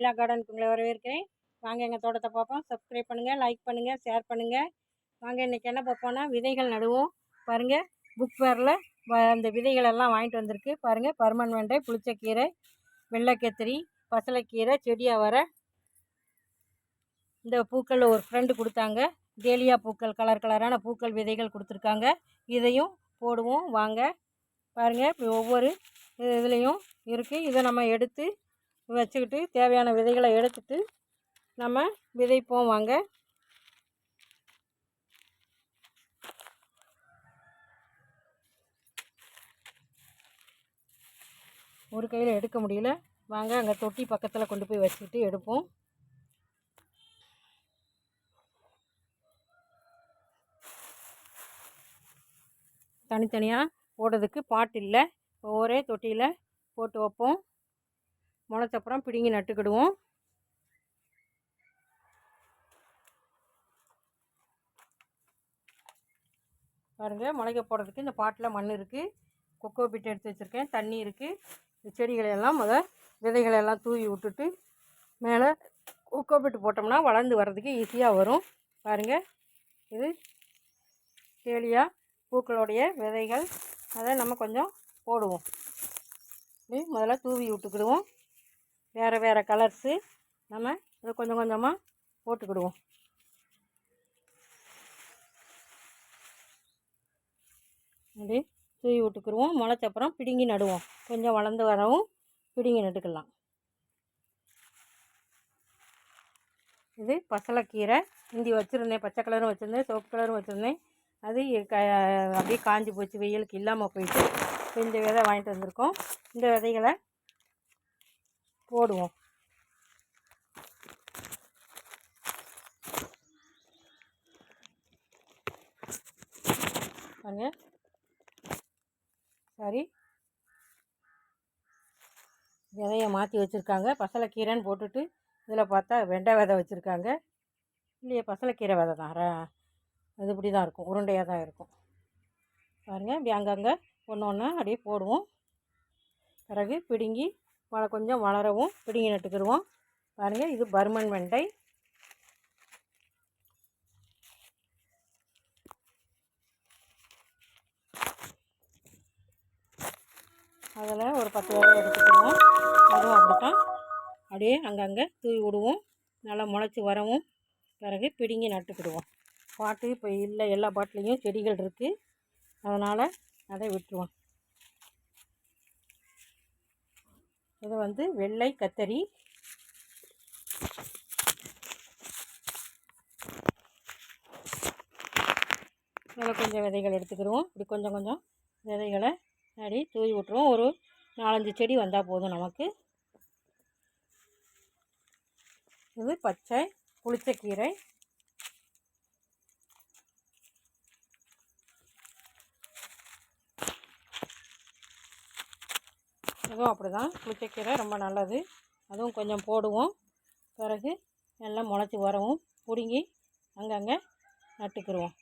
எல்லா கார்டனுக்கு உங்களை வரவேற்கிறேன். வாங்க எங்கள் தோட்டத்தை பார்ப்போம். சப்ஸ்கிரைப் பண்ணுங்கள் லைக் பண்ணுங்கள் ஷேர் பண்ணுங்கள் வாங்க இன்றைக்கி என்ன பார்ப்போம்னா விதைகள் நடுவோம். பாருங்கள் புக் ஃபேரில் அந்த விதைகள் எல்லாம் வாங்கிட்டு வந்திருக்கு. பாருங்கள் பருமன் வெண்டை புளிச்சக்கீரை வெள்ளைக்கத்திரி பசலைக்கீரை செடியாக வர. இந்த பூக்கள் ஒரு ஃப்ரெண்டு கொடுத்தாங்க. டேலியா பூக்கள் கலர் கலரான பூக்கள் விதைகள் கொடுத்துருக்காங்க. இதையும் போடுவோம். வாங்க பாருங்கள் இப்படி ஒவ்வொரு இதுலேயும் இருக்குது இதை நம்ம எடுத்து வச்சுக்கிட்டு தேவையான விதைகளை எடுத்துட்டு நம்ம விதைப்போம் வாங்க. ஒரு கையில் எடுக்க முடியல. வாங்க அங்கே தொட்டி பக்கத்தில் கொண்டு போய் வச்சுக்கிட்டு எடுப்போம். தனித்தனியாக போடுறதுக்கு பாட்டு இல்லை ஒரே தொட்டியில் போட்டு வைப்போம். முளைச்சப்புறம் பிடுங்கி நட்டுக்கிடுவோம். பாருங்கள் முளைக்க போடுறதுக்கு இந்த பாட்டில் மண் இருக்குது கொக்கோ பிட்டு எடுத்து வச்சுருக்கேன் தண்ணி இருக்குது இந்த செடிகளையெல்லாம் முத விதைகளை எல்லாம் தூவி விட்டுட்டு மேலே கொக்கோ பிட்டு போட்டோம்னா வளர்ந்து வர்றதுக்கு ஈஸியாக வரும். பாருங்கள் இது கேலியாக பூக்களுடைய விதைகள். அதை நம்ம கொஞ்சம் போடுவோம். முதல்ல தூவி விட்டுக்கிடுவோம். வேறு வேறு கலர்ஸு நம்ம இதை கொஞ்சம் கொஞ்சமாக போட்டுக்கிடுவோம். அப்படி தூவி விட்டுக்கிடுவோம். முளைச்சப்புறம் பிடுங்கி நடுவோம். கொஞ்சம் வளர்ந்து வரவும் பிடுங்கி நட்டுக்கலாம். இது பசலைக்கீரை. இந்தி வச்சுருந்தேன். பச்சை கலரும் வச்சுருந்தேன். சிவப்பு கலரும் வச்சுருந்தேன். அது க அப்படியே காஞ்சி போச்சு. வெயிலுக்கு இல்லாமல் போயிட்டு இப்போ இந்த விதை வாங்கிட்டு வந்திருக்கோம். இந்த விதைகளை போடுவோம். பாருங்க. சரி. விதையை மாற்றி வச்சுருக்காங்க. பசலைக்கீரைன்னு போட்டுட்டு இதில் பார்த்தா வெண்டை விதை வச்சுருக்காங்க. இல்லையே பசலைக்கீரை விதை தான். அது இப்படி தான் இருக்கும். உருண்டையாக தான் இருக்கும். பாருங்கள் இப்படி அங்கங்கே ஒன்று ஒன்று அப்படியே போடுவோம். பிறகு பிடுங்கி வள கொஞ்சம் வளரவும் பிடுங்கி நட்டுக்கிடுவோம் பாருங்கள் இது பர்மன் வெண்டை. அதில் ஒரு பத்து விதை எடுத்துக்கிடுவோம். அதுவும் அப்படித்தான். அப்படியே அங்கங்கே தூவி விடுவோம். நல்லா முளைச்சி வரவும் பிறகு பிடுங்கி நட்டுக்கிடுவோம். பாட்டு இப்போ இல்லை எல்லா பாட்டிலையும் செடிகள் இருக்குது. அதனால் அதை விட்டுருவோம். இது வந்து வெள்ளை கத்தரி. இதில் கொஞ்சம் விதைகள் எடுத்துக்கிடுவோம் இப்படி கொஞ்சம் கொஞ்சம் விதைகளை அடி தூவி விட்டுருவோம். ஒரு நாலஞ்சு செடி வந்தால் போதும் நமக்கு. இது பச்சை புளிச்சக்கீரை இதுவும் அப்படி தான் புளிச்சக்கீரை ரொம்ப நல்லது. அதுவும் கொஞ்சம் போடுவோம். பிறகு எல்லாம் முளைச்சி வரவும் பிடுங்கி அங்கங்கே நட்டுக்கிடுவோம்